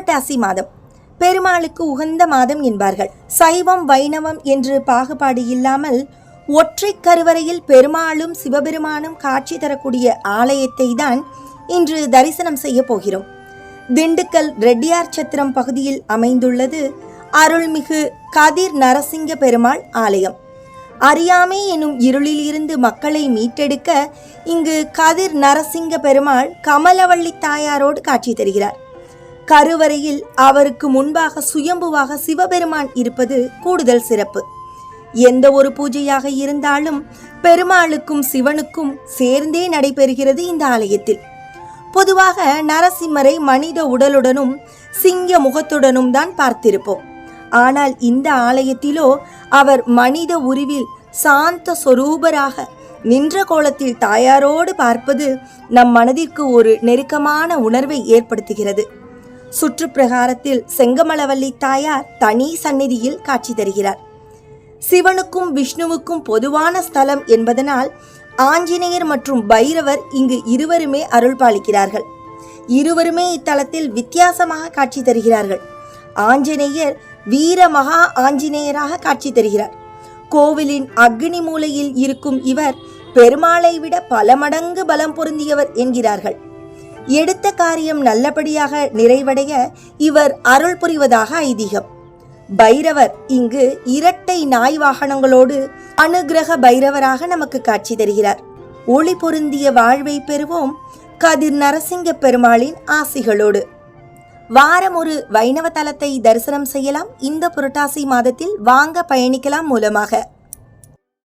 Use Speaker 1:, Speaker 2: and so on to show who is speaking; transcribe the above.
Speaker 1: புரட்டாசி மாதம். பெருமாளுக்கு உகந்த மாதம் என்பார்கள். சைவம் வைணவம் என்று பாகுபாடு இல்லாமல் ஒற்றை கருவறையில் பெருமாளும் சிவபெருமானும் காட்சி தரக்கூடிய ஆலயத்தை தான் இன்று தரிசனம் செய்ய போகிறோம். திண்டுக்கல் ரெட்டியார் சத்திரம் பகுதியில் அமைந்துள்ளது அருள்மிகு கதிர் நரசிங்க பெருமாள் ஆலயம். அறியாமை எனும் இருளிலிருந்து மக்களை மீட்டெடுக்க இங்கு கதிர் நரசிங்க பெருமாள் கமலவள்ளி தாயாரோடு காட்சி தருகிறார். கருவறையில் அவருக்கு முன்பாக சுயம்புவாக சிவபெருமான் இருப்பது கூடுதல் சிறப்பு. எந்த ஒரு பூஜையாக இருந்தாலும் பெருமாளுக்கும் சிவனுக்கும் சேர்ந்தே நடைபெறுகிறது இந்த ஆலயத்தில். பொதுவாக நரசிம்மரை மனித உடலுடனும் சிங்க முகத்துடனும் தான் பார்த்திருப்போம். ஆனால் இந்த ஆலயத்திலோ அவர் மனித உருவில் சாந்த சொரூபராக நின்ற கோலத்தில் தாயாரோடு பார்ப்பது நம் மனதிற்கு ஒரு நெருக்கமான உணர்வை ஏற்படுத்துகிறது. சுற்றுப்பிரகாரத்தில் செங்கமலவல்லி தாயார் தனி சந்நிதியில் காட்சி தருகிறார். சிவனுக்கும் விஷ்ணுவுக்கும் பொதுவான ஸ்தலம் என்பதனால் ஆஞ்சநேயர் மற்றும் பைரவர் இங்கு இருவருமே அருள் பாலிக்கிறார்கள் இருவருமே இத்தலத்தில் வித்தியாசமாக காட்சி தருகிறார்கள். ஆஞ்சநேயர் வீர மகா ஆஞ்சநேயராக காட்சி தருகிறார். கோவிலின் அக்னி மூலையில் இருக்கும் இவர் பெருமாளை விட பல மடங்கு பலம் பொருந்தியவர் என்கிறார்கள். எடுத்த காரியம் நல்லபடியாக நிறைவடைய இவர் அருள் புரிவதாக ஐதீகம். பைரவர் இங்கு இரட்டை நாய் வாகனங்களோடு அனுகிரக பைரவராக நமக்கு காட்சி தருகிறார். ஒளி பொருந்திய வாழ்வை பெறுவோம் கதிர் நரசிங்க பெருமாளின் ஆசிகளோடு. வாரம் ஒரு வைணவ தலத்தை தரிசனம் செய்யலாம். இந்த புரட்டாசி மாதத்தில் வாங்க பயணிக்கலாம் மூலமாக.